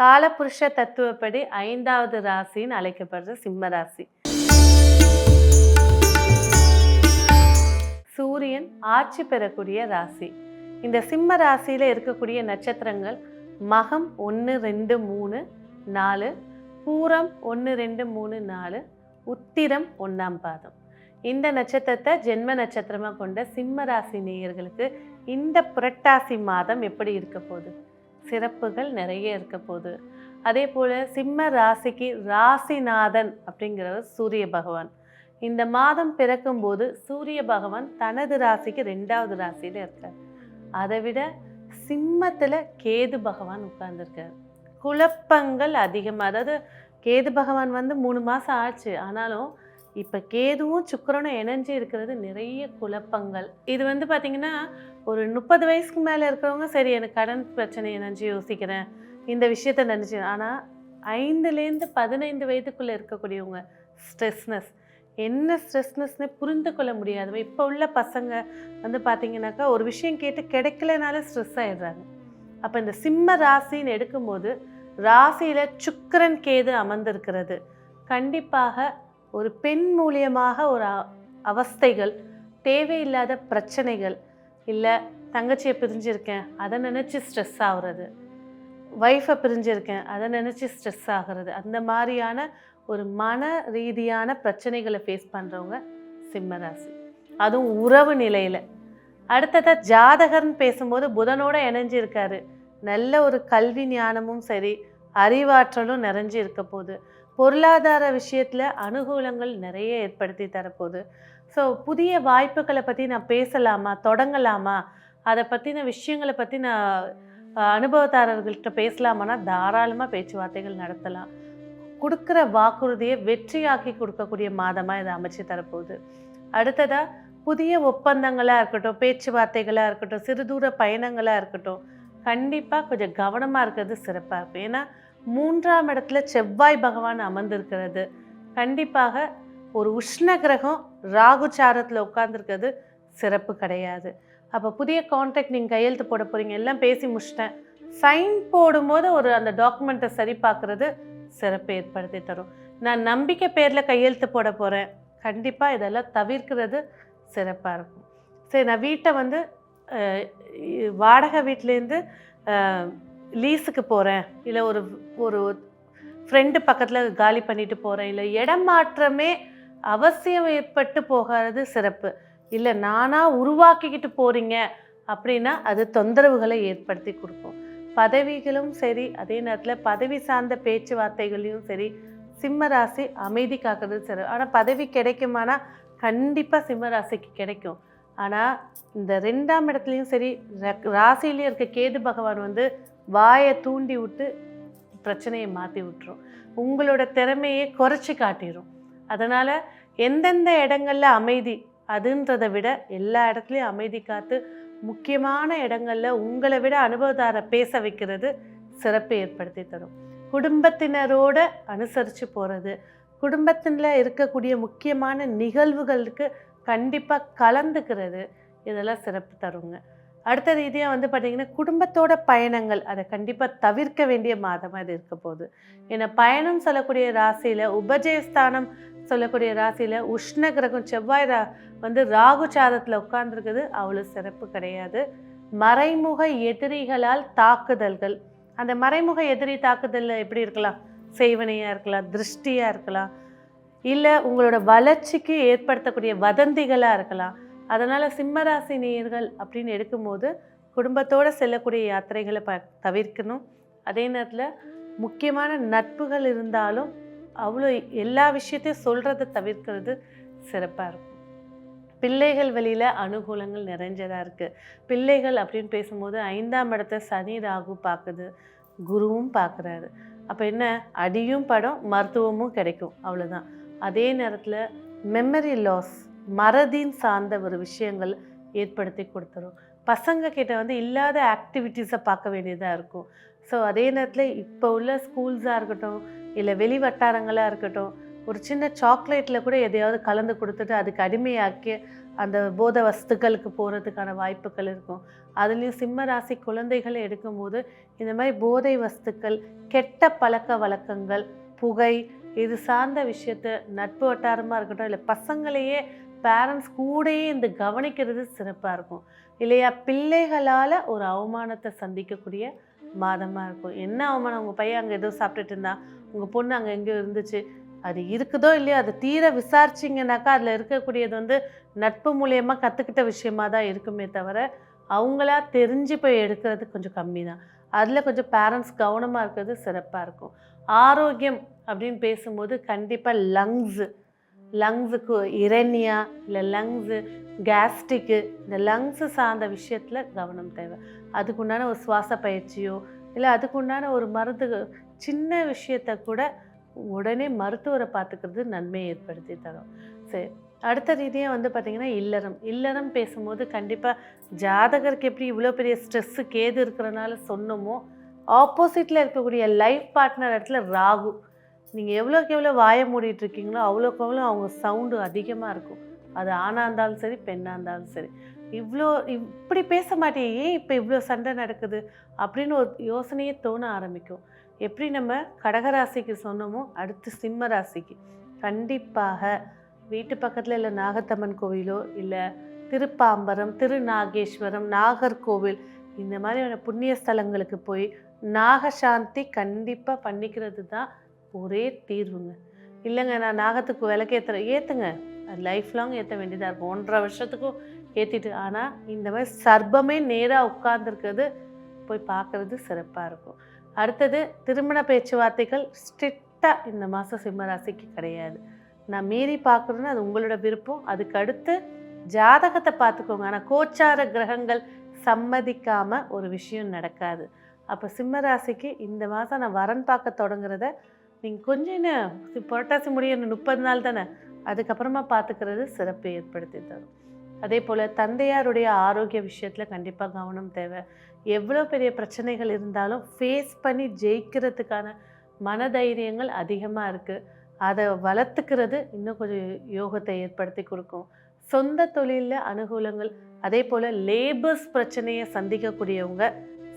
காலபுருஷ தத்துவப்படி ஐந்தாவது ராசின்னு அழைக்கப்படுற சிம்ம ராசி. சூரியன் ஆட்சி பெறக்கூடிய ராசி. இந்த சிம்ம ராசியில் இருக்கக்கூடிய நட்சத்திரங்கள் மகம் ஒன்று ரெண்டு மூணு நாலு பூரம் ஒன்று ரெண்டு மூணு நாலு உத்திரம் ஒன்றாம் பாதம். இந்த நட்சத்திரத்தை ஜென்ம நட்சத்திரமாக கொண்ட சிம்ம ராசி நேயர்களுக்கு இந்த புரட்டாசி மாதம் எப்படி இருக்க போகுது? சிறப்புகள் நிறைய இருக்க போகுது. அதே போல் சிம்ம ராசிக்கு ராசிநாதன் அப்படிங்கிறவர் சூரிய பகவான். இந்த மாதம் பிறக்கும்போது சூரிய பகவான் தனது ராசிக்கு ரெண்டாவது ராசியில் இருக்கார். அதை விட சிம்மத்தில் கேது பகவான் உட்கார்ந்துருக்கார். குழப்பங்கள் அதிகமாக அதாவது கேது பகவான் வந்து மூணு மாதம் ஆச்சு ஆனாலும் இப்போ கேதுவும் சுக்கரனும் இணைஞ்சு இருக்கிறது நிறைய குழப்பங்கள். இது வந்து பார்த்திங்கன்னா ஒரு முப்பது வயசுக்கு மேலே இருக்கிறவங்க சரி எனக்கு கடன் பிரச்சனை நினச்சி யோசிக்கிறேன் இந்த விஷயத்த நினச்சி ஆனால் ஐந்துலேருந்து பதினைந்து வயதுக்குள்ளே இருக்கக்கூடியவங்க ஸ்ட்ரெஸ்னஸ். என்ன ஸ்ட்ரெஸ்னஸ்னே புரிந்து கொள்ள முடியாது. இப்போ உள்ள பசங்க வந்து பார்த்திங்கனாக்கா ஒரு விஷயம் கேட்டு கிடைக்கலனால ஸ்ட்ரெஸ் ஆயிடுறாங்க. அப்போ இந்த சிம்ம ராசின்னு எடுக்கும்போது ராசியில் சுக்கரன் கேது அமர்ந்திருக்கிறது. கண்டிப்பாக ஒரு பெண் மூலியமாக ஒரு அவஸ்தைகள் தேவையில்லாத பிரச்சனைகள் இல்லை தங்கச்சியை பிரிஞ்சிருக்கேன் அதை நினச்சி ஸ்ட்ரெஸ் ஆகுறது. ஒய்ஃபை பிரிஞ்சிருக்கேன் அதை நினச்சி ஸ்ட்ரெஸ் ஆகிறது. அந்த மாதிரியான ஒரு மன ரீதியான பிரச்சனைகளை ஃபேஸ் பண்ணுறவங்க சிம்மராசி அதுவும் உறவு நிலையில். அடுத்ததாக ஜாதகர்னு பேசும்போது புதனோட இணைஞ்சிருக்காரு நல்ல ஒரு கல்வி ஞானமும் சரி அறிவாற்றலும் நிறைஞ்சு இருக்க போகுது. பொருளாதார விஷயத்தில் அனுகூலங்கள் நிறைய ஏற்படுத்தி தரப்போகுது. ஸோ புதிய வாய்ப்புகளை பற்றி நான் பேசலாமா? தொடங்கலாமா? அதை பற்றின விஷயங்களை பற்றி நான் அனுபவதாரர்கள்ட்ட பேசலாமான்னா தாராளமாக பேச்சுவார்த்தைகள் நடத்தலாம். கொடுக்குற வாக்குறுதியை வெற்றியாக்கி கொடுக்கக்கூடிய மாதமாக இதை அமைச்சு தரப்போகுது. அடுத்ததாக புதிய ஒப்பந்தங்களாக இருக்கட்டும் பேச்சுவார்த்தைகளாக இருக்கட்டும் சிறுதூர பயணங்களாக இருக்கட்டும் கண்டிப்பாக கொஞ்சம் கவனமாக இருக்கிறது சிறப்பாக இருக்கும். ஏன்னா மூன்றாம் இடத்துல செவ்வாய் பகவான் அமர்ந்திருக்கிறது. கண்டிப்பாக ஒரு உஷ்ண கிரகம் ராகுச்சாரத்தில் உட்காந்துருக்கிறது சிறப்பு கிடையாது. அப்போ புதிய கான்ட்ராக்ட் நீங்கள் கையெழுத்து போட போகிறீங்க எல்லாம் பேசி முடிச்சிட்டேன். சைன் போடும்போது ஒரு அந்த டாக்குமெண்ட்டை சரி பார்க்குறது சிறப்பு ஏற்படுத்தி தரும். நான் நம்பிக்கை பேரில் கையெழுத்து போட போகிறேன் கண்டிப்பாக இதெல்லாம் தவிர்க்கிறது சிறப்பாக இருக்கும். சரி நான் வீட்டை வந்து வாடகை வீட்டிலேருந்து லீஸுக்கு போகிறேன் இல்லை ஒரு ஒரு ஃப்ரெண்டு பக்கத்தில் காலி பண்ணிட்டு போகிறேன் இல்லை இடம் மாற்றமே அவசியம் ஏற்பட்டு போகிறது சிறப்பு. இல்லை நானாக உருவாக்கிக்கிட்டு போகிறீங்க அப்படின்னா அது தொந்தரவுகளை ஏற்படுத்தி கொடுக்கும். பதவிகளும் சரி அதே நேரத்தில் பதவி சார்ந்த பேச்சுவார்த்தைகளையும் சரி சிம்மராசி அமைதி காக்கிறது சரி ஆனால் பதவி கிடைக்குமானா கண்டிப்பாக சிம்மராசிக்கு கிடைக்கும். ஆனால் இந்த ரெண்டாம் இடத்துலையும் சரி ராசிலையும் இருக்க கேது பகவான் வந்து வாயை தூண்டி விட்டு பிரச்சனையை மாற்றி விட்டுரும். உங்களோட திறமையை குறைச்சி காட்டிடும் அதனால் எந்தெந்த இடங்களில் அமைதி அதுன்றதை விட எல்லா இடத்துலையும் அமைதி காத்து முக்கியமான இடங்களில் உங்களை விட அனுபவதார பேச வைக்கிறது சிறப்பு ஏற்படுத்தி தரும். குடும்பத்தினரோட அனுசரித்து போகிறது குடும்பத்தில் இருக்கக்கூடிய முக்கியமான நிகழ்வுகளுக்கு கண்டிப்பாக கலந்துக்கிறது இதெல்லாம் சிறப்பு தருங்க. அடுத்த ரீதியாக வந்து பார்த்திங்கன்னா குடும்பத்தோட பயணங்கள் அதை கண்டிப்பாக தவிர்க்க வேண்டிய மாதமாக இது இருக்க போகுது. ஏன்னா பயணம் சொல்லக்கூடிய ராசியில் உபஜயஸ்தானம் சொல்லக்கூடிய ராசியில் உஷ்ண கிரகம் செவ்வாய் ரா வந்து ராகு சாதத்தில் உட்கார்ந்துருக்குது. அவ்வளோ சிறப்பு கிடையாது. மறைமுக எதிரிகளால் தாக்குதல்கள். அந்த மறைமுக எதிரி தாக்குதலில் எப்படி இருக்கலாம்? செய்வனையாக இருக்கலாம் திருஷ்டியாக இருக்கலாம். இல்லை உங்களோட வளர்ச்சிக்கு ஏற்படுத்தக்கூடிய வதந்திகளாக இருக்கலாம். அதனால் சிம்மராசி நேயர்கள் அப்படின்னு எடுக்கும்போது குடும்பத்தோடு செல்லக்கூடிய யாத்திரைகளை ப தவிர்க்கணும். அதே நேரத்தில் முக்கியமான நட்புகள் இருந்தாலும் அவ்வளோ எல்லா விஷயத்தையும் சொல்கிறத தவிர்க்கிறது சிறப்பாக இருக்கும். பிள்ளைகள் வழியில் அனுகூலங்கள் நிறைஞ்சதாக இருக்குது பிள்ளைகள் அப்படின்னு பேசும்போது ஐந்தாம் இடத்த சனி ராகு பார்க்குது. குருவும் பார்க்குறாரு. அப்போ என்ன? அடியும் படம் மருத்துவமும் கிடைக்கும். அவ்வளோதான் அதே நேரத்தில் மெமரி லாஸ் மறதின் சார்ந்த ஒரு விஷயங்கள் ஏற்படுத்தி கொடுத்துரும். பசங்க கிட்ட வந்து இல்லாத ஆக்டிவிட்டீஸை பார்க்க வேண்டியதாக இருக்கும். ஸோ அதே நேரத்தில் இப்போ உள்ள ஸ்கூல்ஸாக இருக்கட்டும் இல்லை வெளி வட்டாரங்களாக இருக்கட்டும் ஒரு சின்ன சாக்லேட்டில் கூட எதையாவது கலந்து கொடுத்துட்டு அதுக்கு அடிமையாக்கி அந்த போத வஸ்துக்களுக்கு போகிறதுக்கான வாய்ப்புகள் இருக்கும். அதுலேயும் சிம்ம ராசி குழந்தைகளை எடுக்கும்போது இந்த மாதிரி போதை வஸ்துக்கள் கெட்ட பழக்க வழக்கங்கள் புகை இது சார்ந்த விஷயத்த நட்பு வட்டாரமாக இருக்கட்டும் இல்லை பசங்களையே பேரண்ட்ஸ் கூடயே இந்த கவனிக்கிறது சிறப்பாக இருக்கும். இல்லையா? பிள்ளைகளால் ஒரு அவமானத்தை சந்திக்கக்கூடிய மாதமாக இருக்கும். என்ன அவமானம்? உங்கள் பையன் அங்கே ஏதோ சாப்பிட்டுட்டு இருந்தா உங்கள் பொண்ணு அங்கே எங்கேயோ இருந்துச்சு அது இருக்குதோ இல்லையோ அதை தீர விசாரிச்சிங்கனாக்கா அதில் இருக்கக்கூடியது வந்து நட்பு மூலியமாக கற்றுக்கிட்ட விஷயமா தான் இருக்குமே தவிர அவங்களா தெரிஞ்சு போய் எடுக்கிறது கொஞ்சம் கம்மி தான் அதில் கொஞ்சம் பேரண்ட்ஸ் கவனமாக இருக்கிறது சிறப்பாக இருக்கும். ஆரோக்கியம் அப்படின்னு பேசும்போது கண்டிப்பாக லங்ஸு லங்ஸுக்கு இரண்யா இல்லை லங்ஸு கேஸ்ட்ரிக்கு இந்த லங்ஸு சார்ந்த விஷயத்தில் கவனம் தேவை. அதுக்குண்டான ஒரு சுவாச பயிற்சியோ இல்லை அதுக்குண்டான ஒரு மருந்து சின்ன விஷயத்த கூட உடனே மருத்துவரை பார்த்துக்கிறது நன்மையை ஏற்படுத்தி தரும். சரி அடுத்த ரீதியாக வந்து பார்த்திங்கன்னா இல்லறம். இல்லறம் பேசும்போது கண்டிப்பாக ஜாதகருக்கு எப்படி இவ்வளோ பெரிய ஸ்ட்ரெஸ்ஸு கேது இருக்கிறனால சொன்னோமோ ஆப்போசிட்டில் இருக்கக்கூடிய லைஃப் பார்ட்னர் இடத்துல ராகு. நீங்கள் எவ்வளோக்கு எவ்வளோ வாய மூடிட்டு இருக்கீங்களோ அவ்வளோக்கு அவ்வளோ அவங்க சவுண்டு அதிகமாக இருக்கும். அது ஆணாக இருந்தாலும் சரி பெண்ணாக இருந்தாலும் சரி. இவ்வளோ இப்படி பேச மாட்டேன் ஏன் இப்போ இவ்வளோ சண்டை நடக்குது? அப்படின்னு ஒரு யோசனையே தோண ஆரம்பிக்கும். எப்படி நம்ம கடகராசிக்கு சொன்னோமோ அடுத்து சிம்ம ராசிக்கு. கண்டிப்பாக வீட்டு பக்கத்தில் இல்லை நாகத்தம்மன் கோவிலோ இல்லை திருப்பாம்பரம் திருநாகேஸ்வரம் நாகர்கோவில் இந்த மாதிரியான புண்ணிய ஸ்தலங்களுக்கு போய் நாகசாந்தி கண்டிப்பாக பண்ணிக்கிறது தான் ஒரே தீர்வுங்க. இல்லைங்க நான் நாகத்துக்கு விளக்கேற்றுறேன் ஏற்றுங்க அது லைஃப் லாங் ஏற்ற வேண்டியதாக இருக்கும். ஒன்றரை வருஷத்துக்கும் ஏற்றிட்டு ஆனால் இந்த மாதிரி சர்பமே நேராக உட்கார்ந்துருக்கிறது போய் பார்க்குறது சிறப்பாக இருக்கும். அடுத்தது திருமண பேச்சுவார்த்தைகள் ஸ்ட்ரிக்டாக இந்த மாதம் சிம்மராசிக்கு கிடையாது. நான் மீறி பார்க்குறேன்னா அது உங்களோட விருப்பம். அதுக்கு அடுத்து ஜாதகத்தை பார்த்துக்கோங்க. ஆனால் கோச்சார கிரகங்கள் சம்மதிக்காமல் ஒரு விஷயம் நடக்காது. அப்போ சிம்மராசிக்கு இந்த மாதம் நான் வரன் பார்க்க தொடங்குறத நீங்கள் கொஞ்சம் என்ன புரட்டாசி முடிய முப்பது நாள் தானே? அதுக்கப்புறமா பார்த்துக்கிறது சிறப்பு ஏற்படுத்தி தரும். அதே போல் தந்தையாருடைய ஆரோக்கிய விஷயத்தில் கண்டிப்பாக கவனம் தேவை. எவ்வளோ பெரிய பிரச்சனைகள் இருந்தாலும் ஃபேஸ் பண்ணி ஜெயிக்கிறதுக்கான மனதைரியங்கள் அதிகமாக இருக்குது அதை வளர்த்துக்கிறது இன்னும் கொஞ்சம் யோகத்தை ஏற்படுத்தி கொடுக்கும். சொந்த தொழிலில் அனுகூலங்கள் அதே போல் லேபர்ஸ் பிரச்சனையை சந்திக்கக்கூடியவங்க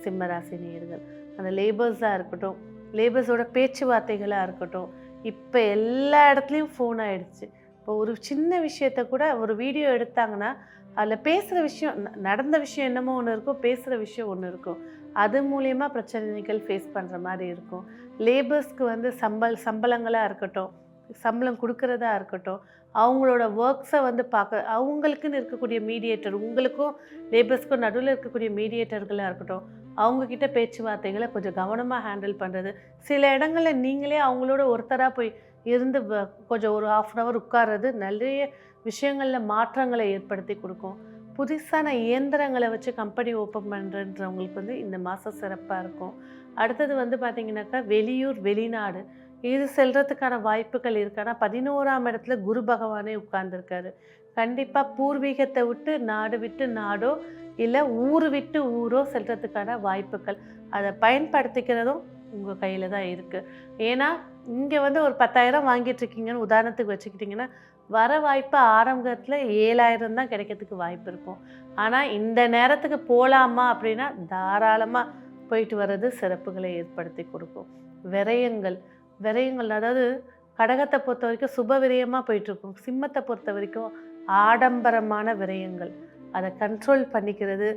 சிம்மராசி நேர்கள் அந்த லேபர்ஸாக இருக்கட்டும் லேபர்ஸோட பேச்சுவார்த்தைகளாக இருக்கட்டும். இப்போ எல்லா இடத்துலையும் ஃபோன் ஆகிடுச்சு இப்போ ஒரு சின்ன விஷயத்த கூட ஒரு வீடியோ எடுத்தாங்கன்னா அதில் பேசுகிற விஷயம் ந- நடந்த விஷயம் என்னமோ ஒன்று இருக்கும் பேசுகிற விஷயம் ஒன்று இருக்கும் அது மூலயமா பிரச்சனைகள் ஃபேஸ் பண்ணுற மாதிரி இருக்கும். லேபர்ஸ்க்கு வந்து சம்பள் சம்பளங்களாக இருக்கட்டும் சம்பளம் கொடுக்கறதா இருக்கட்டும் அவங்களோட ஒர்க்ஸை வந்து பார்க்க அவங்களுக்குன்னு இருக்கக்கூடிய மீடியேட்டர் உங்களுக்கும் லேபர்ஸ்க்கும் நடுவில் இருக்கக்கூடிய மீடியேட்டர்களாக இருக்கட்டும் அவங்கக்கிட்ட பேச்சுவார்த்தைகளை கொஞ்சம் கவனமாக ஹேண்டில் பண்ணுறது சில இடங்களில் நீங்களே அவங்களோட ஒருத்தராக போய் இருந்து வ- கொஞ்சம் ஒரு ஆஃப் அன் ஹவர் உட்கார்றது நிறைய விஷயங்களில் மாற்றங்களை ஏற்படுத்தி கொடுக்கும். புதுசான இயந்திரங்களை வச்சு கம்பெனி ஓப்பன் பண்ணுறன்றவங்களுக்கு வந்து இந்த மாதம் சிறப்பாக இருக்கும். அடுத்தது வந்து பார்த்திங்கனாக்கா வெளியூர் வெளிநாடு. இது செல்கிறதுக்கான வாய்ப்புகள் இருக்கான்னா பதினோராம் இடத்துல குரு பகவானே உட்கார்ந்துருக்காரு. கண்டிப்பாக பூர்வீகத்தை விட்டு நாடு விட்டு நாடோ இல்லை ஊர் விட்டு ஊரோ செல்றதுக்கான வாய்ப்புகள். அதை பயன்படுத்திக்கிறதும் உங்கள் கையில் தான் இருக்குது ஏன்னா இங்கே வந்து ஒரு பத்தாயிரம் வாங்கிட்டு இருக்கீங்கன்னு உதாரணத்துக்கு வச்சுக்கிட்டிங்கன்னா வர வாய்ப்பு ஆரம்பத்தில் ஏழாயிரம் தான் கிடைக்கிறதுக்கு வாய்ப்பு இருக்கும். ஆனால் இந்த நேரத்துக்கு போகலாமா அப்படின்னா தாராளமாக போயிட்டு வர்றது சிறப்புகளை ஏற்படுத்தி கொடுக்கும். விரயங்கள் விரயங்கள் அதாவது கடகத்தை பொறுத்த வரைக்கும் சுப விரயமாக போயிட்டுருக்கும் சிம்மத்தை பொறுத்த வரைக்கும் ஆடம்பரமான விரயங்கள். அதை கண்ட்ரோல் பண்ணிக்கிறது.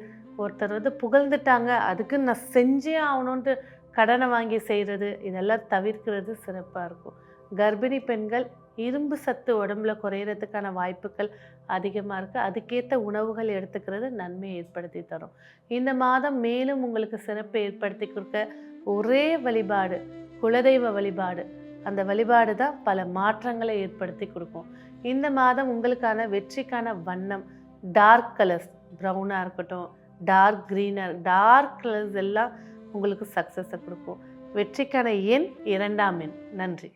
ஒருத்தர் வந்து புகழ்ந்துட்டாங்க அதுக்கு நான் செஞ்சே ஆகணுன்ட்டு கடனை வாங்கி செய்கிறது இதெல்லாம் தவிர்க்கிறது சிறப்பாக இருக்கும். கர்ப்பிணி பெண்கள் இரும்பு சத்து உடம்புல குறையிறதுக்கான வாய்ப்புகள் அதிகமாக இருக்குது அதுக்கேற்ற உணவுகள் எடுத்துக்கிறது நன்மையை ஏற்படுத்தி தரும். இந்த மாதம் மேலும் உங்களுக்கு சிறப்பை ஏற்படுத்தி கொடுக்க ஒரே வழிபாடு குலதெய்வ வழிபாடு. அந்த வழிபாடு தான் பல மாற்றங்களை ஏற்படுத்தி கொடுக்கும். இந்த மாதம் உங்களுக்கான வெற்றிக்கான வண்ணம் டார்க் கலர்ஸ் ப்ரௌனாக இருக்கட்டும் டார்க் க்ரீனாக டார்க் கலர்ஸ் எல்லாம் உங்களுக்கு சக்ஸஸை கொடுக்கும். வெற்றிக்கான எண் இரண்டாம் எண். நன்றி.